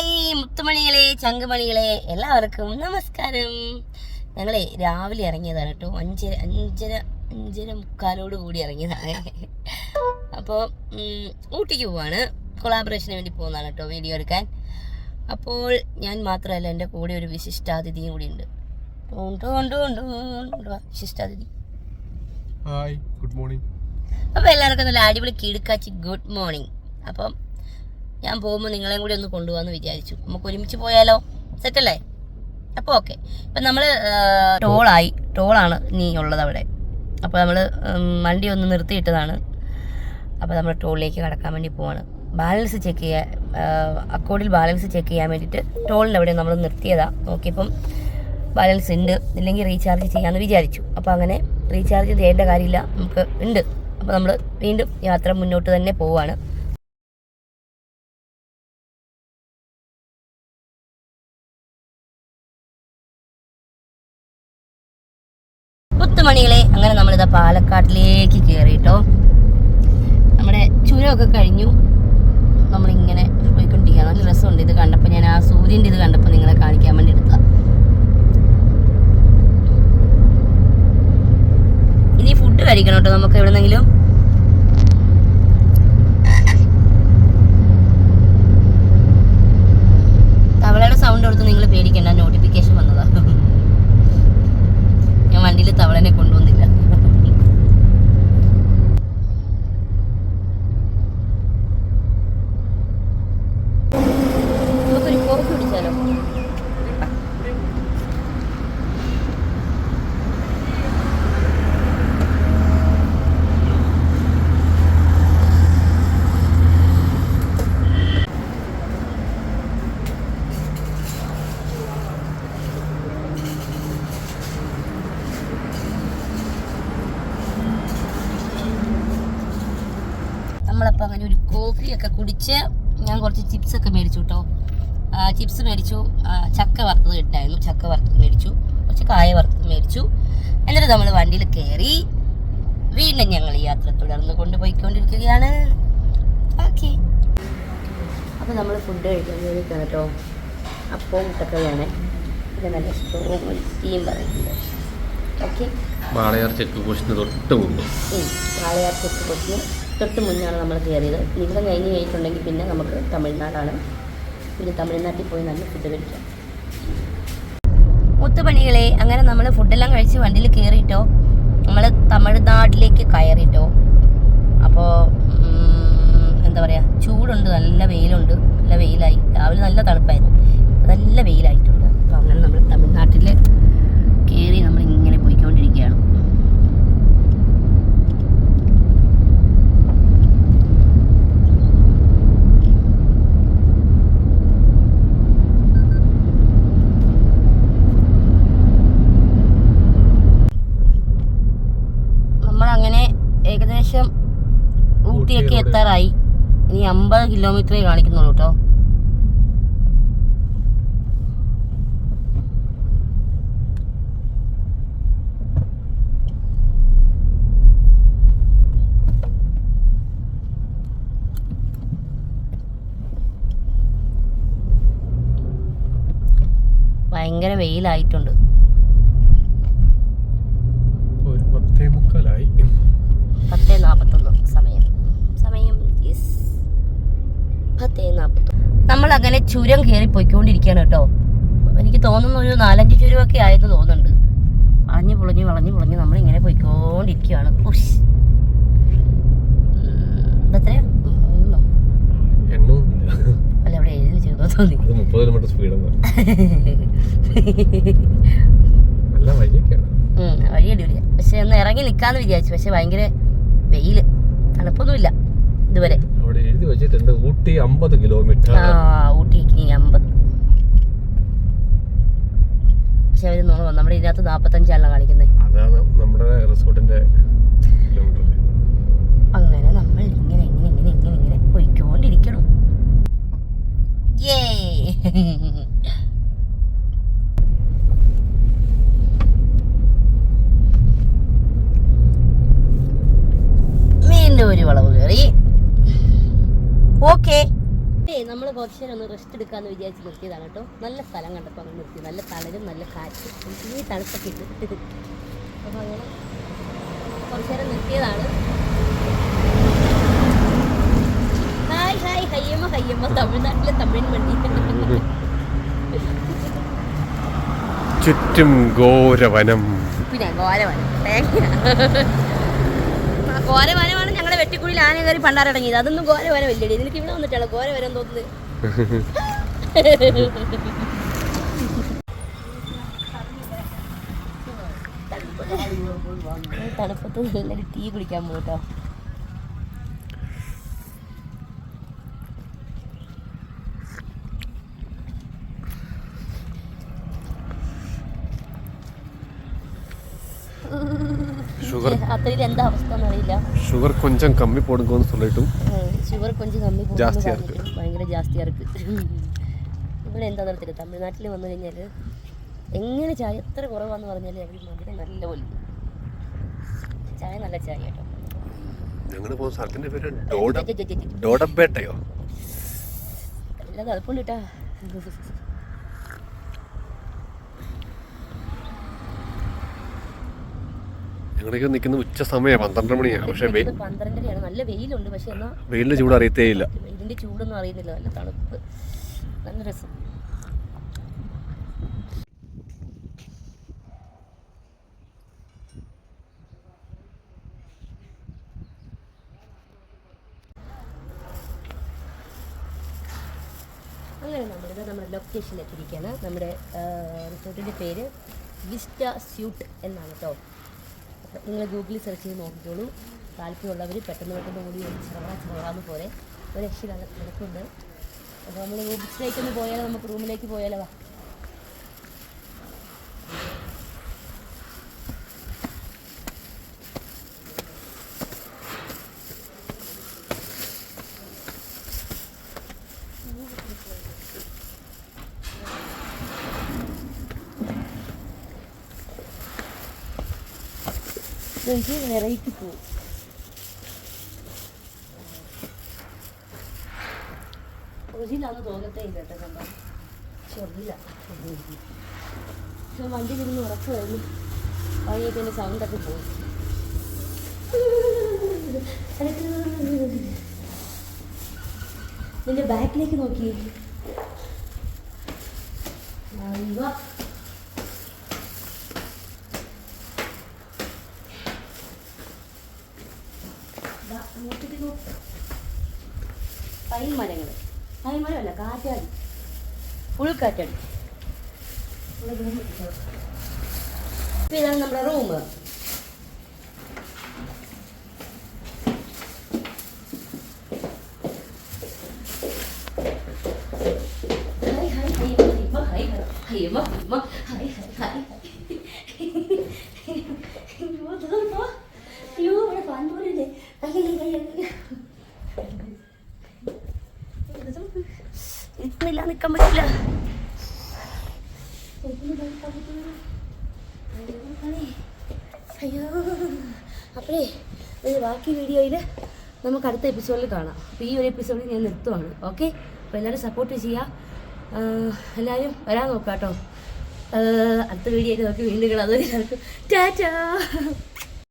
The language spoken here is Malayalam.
ഹായ് മുത്തുമണികളെ ചങ്കുമണികളെ എല്ലാവർക്കും നമസ്കാരം. ഞങ്ങളെ രാവിലെ ഇറങ്ങിയതാണ് കേട്ടോ. അഞ്ചര അഞ്ചര അഞ്ചര മുക്കാലോട് കൂടി ഇറങ്ങിയതാണ്. അപ്പോൾ ഊട്ടിക്ക് പോവാണ്. കൊളാബറേഷന് വേണ്ടി പോകുന്നതാണ് കേട്ടോ വീഡിയോ എടുക്കാൻ. അപ്പോൾ ഞാൻ മാത്രമല്ല എന്റെ കൂടെ ഒരു വിശിഷ്ടാതിഥിയും കൂടി ഉണ്ട്. വിശിഷ്ടാതിഥി. ഹായ് ഗുഡ് മോർണിംഗ് അപ്പോൾ എല്ലാവർക്കും നല്ല അടിപൊളി കിടുക്കാച്ചി ഗുഡ് മോർണിംഗ് അപ്പം ഞാൻ പോകുമ്പോൾ നിങ്ങളെയും കൂടി ഒന്ന് കൊണ്ടുപോകാമെന്ന് വിചാരിച്ചു. നമുക്ക് ഒരുമിച്ച് പോയാലോ? സെറ്റല്ലേ? അപ്പോൾ ഓക്കെ ഇപ്പം നമ്മൾ ടോളായി. ടോളാണ് നീ ഉള്ളത് അവിടെ. അപ്പോൾ നമ്മൾ വണ്ടി ഒന്ന് നിർത്തിയിട്ടതാണ്. അപ്പോൾ നമ്മൾ ടോളിലേക്ക് കടക്കാൻ വേണ്ടി പോവാണ്. ബാലൻസ് ചെക്ക് ചെയ്യാൻ അക്കൗണ്ടിൽ ബാലൻസ് ചെക്ക് ചെയ്യാൻ വേണ്ടിയിട്ട് ടോളിന്റെ അവിടെ നമ്മൾ നിർത്തിയതാണ് നോക്കിയപ്പം ബാലൻസ് ഉണ്ട്. ഇല്ലെങ്കിൽ റീചാർജ് ചെയ്യാമെന്ന് വിചാരിച്ചു. അപ്പോൾ അങ്ങനെ റീചാർജ് ചെയ്യേണ്ട കാര്യമില്ല. നമുക്ക് ഉണ്ട്. അപ്പോൾ നമ്മൾ വീണ്ടും യാത്ര മുന്നോട്ട് തന്നെ പോവാണ് പുത്തുമണികളെ അങ്ങനെ നമ്മളിതാ പാലക്കാട്ടിലേക്ക് കയറിയിട്ടോ നമ്മുടെ ചുരമൊക്കെ കഴിഞ്ഞു. നമ്മളിങ്ങനെ പോയിക്കൊണ്ടിരിക്കുക നല്ല രസമുണ്ട് ഇത് കണ്ടപ്പോൾ ഞാൻ ആ സൂര്യന്റെ ഇത് കണ്ടപ്പോൾ നിങ്ങളെ കാണിക്കാൻ വേണ്ടി എടുത്ത ഇനി ഫുഡ് കഴിക്കണം കേട്ടോ നമുക്ക് എവിടെന്നെങ്കിലും. തവളയുടെ സൗണ്ട് കൊടുത്ത് നിങ്ങൾ പേടിക്കണ്ട. വണ്ടിയിൽ തവളനെ കൊണ്ടുവന്നില്ല കോഫിയൊക്കെ കുടിച്ച് ഞാൻ കുറച്ച് ചിപ്സ് ഒക്കെ മേടിച്ചു കേട്ടോ ചിപ്സ് മേടിച്ചു. ചക്ക വറുത്തത് കിട്ടായിരുന്നു ചക്ക വറുത്തത് മേടിച്ചു. കുറച്ച് കായ വറുത്തത് മേടിച്ചു. എന്നിട്ട് നമ്മൾ വണ്ടിയിൽ കയറി വീണ്ടും ഞങ്ങൾ ഈ യാത്ര തുടർന്ന് കൊണ്ടുപോയിക്കൊണ്ടിരിക്കുകയാണ്. ഓക്കെ. അപ്പോൾ നമ്മൾ ഫുഡ് കഴിക്കാൻ വേണ്ടി കേട്ടോ അപ്പവും മുട്ടക്കറിയാണ്. ഇത് നല്ല സ്ട്രോങ് ടീം പറയുന്നത്. ഓക്കെ. വാളയാർ ചെക്ക് പോസ്റ്റിന് തൊട്ട് മുമ്പ്. വാളയാർ ചെക്ക് പോസ്റ്റിന് തൊട്ട് മുന്നാണ് നമ്മൾ കയറിയത്. ഇവിടെ കഴിഞ്ഞ് കഴിഞ്ഞിട്ടുണ്ടെങ്കിൽ പിന്നെ നമുക്ക് തമിഴ്നാടാണ്. പിന്നെ തമിഴ്നാട്ടിൽ പോയി നല്ല ഫുഡ് കഴിക്കാം. മുത്തുപണികളെ അങ്ങനെ നമ്മൾ ഫുഡെല്ലാം കഴിച്ച് വണ്ടിയിൽ കയറിയിട്ടോ നമ്മൾ തമിഴ്നാട്ടിലേക്ക് കയറിയിട്ടോ അപ്പോൾ എന്താ പറയുക ചൂടുണ്ട് നല്ല വെയിലുണ്ട്. നല്ല വെയിലായി. രാവിലെ നല്ല തണുപ്പായിരുന്നു. നല്ല വെയിലായിട്ടുണ്ട് അപ്പോൾ അങ്ങനെ നമ്മൾ തമിഴ്നാട്ടിൽ കയറി നമ്മൾ ഇങ്ങനെ പോയിക്കൊണ്ടിരിക്കുകയാണ് നമ്മളങ്ങനെ ഏകദേശം ഊട്ടിയൊക്കെ ഊട്ടിയുടെ എത്താറായി ഇനി അമ്പത് കിലോമീറ്ററേ കാണിക്കുന്നുള്ളൂ കേട്ടോ ഭയങ്കര വെയിലായിട്ടുണ്ട്. നമ്മൾ അങ്ങനെ ചുരം കയറി പോയിക്കൊണ്ടിരിക്കുകയാണ് കേട്ടോ. എനിക്ക് തോന്നുന്നു ഒരു നാലഞ്ച് ചുരമൊക്കെ ആയെന്ന് തോന്നുന്നുണ്ട്. വളഞ്ഞു പൊളിഞ്ഞ് വളഞ്ഞു പൊളിഞ്ഞ് നമ്മളിങ്ങനെ പോയിക്കൊണ്ടിരിക്കുകയാണ്. ഉഷ്. അല്ല അവിടെ ചെയ്തോ തോന്നി. മുപ്പത് കിലോമീറ്റർ നല്ല വഴിയൊക്കെയാണ്. വഴി പക്ഷെ ഒന്ന് ഇറങ്ങി നിൽക്കാന്ന് വിചാരിച്ചു. പക്ഷെ ഭയങ്കര വെയിൽ. തണുപ്പൊന്നുമില്ല. എഴുതി ഊട്ടി അമ്പത് കിലോമീറ്റർ. ആ ഊട്ടിക്ക് ഇനി അമ്പത്. പക്ഷെ അവർ നോക്കണം നമ്മുടെ ഇതിനകത്ത് നാപ്പത്തഞ്ചാണല്ലോ കാണിക്കുന്നത് അതാണ് നമ്മുടെ റിസോർട്ടിന്റെ കിലോമീറ്റർ. അങ്ങനെ നമ്മൾ ഇങ്ങനെ ഇങ്ങനെ ഇങ്ങനെ ഇങ്ങനെ ഇങ്ങനെ പോയിക്കൊണ്ടിരിക്കണം. ഏ കുറച്ച് നേരം ഒന്ന് റെസ്റ്റ് എടുക്കാന്ന് വിചാരിച്ച് നിർത്തിയതാണ് കേട്ടോ. നല്ല സ്ഥലം കണ്ടപ്പോൾ അങ്ങനെ നിർത്തി. നല്ല തളരും നല്ല കാറ്റും ഈ തണുപ്പൊക്കെ ഇട്ട്. അപ്പോൾ അങ്ങനെ കുറച്ച് നേരം നിർത്തിയതാണ്. ഹായ് ഹായ് ഹയ്യമ്മ ഹയ്യമ്മ. തമിഴ്നാട്ടിലെ തമിഴൻ വണ്ടി. ചുറ്റും ഘോരവനം. പിന്നെ ഘോരവനം. ഘോരവനം വെട്ടിക്കുഴിയിൽ ആന കയറി പണ്ടാരടങ്ങിയത് അതൊന്നും ഘോര വരെ വലിയ നിനക്ക് ഇവിടെ വന്നിട്ടുള്ള വരാൻ തോന്നുന്നത് തണുപ്പത്ത് നല്ലൊരു ടീ കുടിക്കാൻ പോകും കേട്ടോ ഷുഗർ. അത്രയിൽ എന്താ അവസ്ഥ എന്നറിയില്ല. ഷുഗർ കൊഞ്ചം കമ്മി പോടുക്കുമെന്ന് சொல்லிட்டும் ഷുഗർ കൊഞ്ചം കമ്മി ജാസ്തിയാ இருக்கு ഭയങ്കര ജാസ്തിയാ ഇருக்கு ഇവിടെ എന്താ നടത്തില്ല തമിഴ്നാട്ടിൽ വന്നു കഴിഞ്ഞാൽ എങ്ങനെ ചായ എത്ര കുറവാന്ന് പറഞ്ഞാൽ അവർ മധുരം നല്ല പോലെ ചായ നല്ല ചായ കേട്ടോ. ഞങ്ങൾ പോകുന്ന സ്ഥലത്തിന്റെ പേര് ഡോഡപ്പേട്ടയോ അല്ലാതെ അതുപോലെ കേട്ടാ. ഞങ്ങളൊക്കെ നിൽക്കുന്ന ഉച്ച സമയമാണ് പന്ത്രണ്ട് മണിയാണ് പക്ഷെ പന്ത്രണ്ടരയാണ് നല്ല വെയിലുണ്ട്. പക്ഷെ എന്നാൽ വെയിലിന്റെ ചൂട് അറിയത്തേ ഇല്ല വെയിലിന്റെ ചൂടൊന്നും അറിയുന്നില്ല. നല്ല തണുപ്പ്. നല്ല രസം. അങ്ങനെ നമ്മളിത് നമ്മുടെ നമ്മുടെ റിസോർട്ടിന്റെ പേര് വിസ്റ്റ സ്യൂട്ട് എന്നാണ് കേട്ടോ. നിങ്ങൾ ഗൂഗിളിൽ സെർച്ച് ചെയ്ത് നോക്കിക്കോളൂ. താല്പര്യമുള്ളവർ പെട്ടെന്ന് പെട്ടെന്ന് കൂടി ഒരു ചെറവാ ചെറവാന്ന് പോലെ. ഒരു രക്ഷ നടക്കുന്നുണ്ട് അപ്പോൾ നമ്മൾ റൂമിലേക്ക് ഒന്ന് പോയാലോ? നമുക്ക് റൂമിലേക്ക് പോയാലോ? വാ. എനിക്ക് വെറൈറ്റി പൂ ഒറിജിനാന്ന് തോന്നത്തേ ഇല്ല കേട്ടോ കണ്ടോ പക്ഷെ വണ്ടി ഇരുന്ന് ഉറക്കുമായിരുന്നു വഴിയൊക്കെ എന്റെ സൗണ്ടൊക്കെ പോയി നിന്റെ ബാക്കിലേക്ക് നോക്കി അയ്യോ പൈൻ മരങ്ങൾ പൈൻ മരമല്ല കാറ്റാടി ഉൾക്കാറ്റാടി ഇപ്പൊ ഇതാണ് നമ്മുടെ റൂം അയ്യോ. അപ്പോഴേ ഒരു ബാക്കി വീഡിയോയിൽ നമുക്ക് അടുത്ത എപ്പിസോഡിൽ കാണാം. അപ്പോൾ ഈ ഒരു എപ്പിസോഡിൽ ഞാൻ നിർത്തുവാണ്. ഓക്കെ അപ്പോൾ എല്ലാവരും സപ്പോർട്ട് ചെയ്യുക എല്ലാവരും വരാൻ നോക്കാം കേട്ടോ അടുത്ത വീഡിയോയിൽ നോക്കി വീണ്ടും കാണാം. ടാറ്റാ.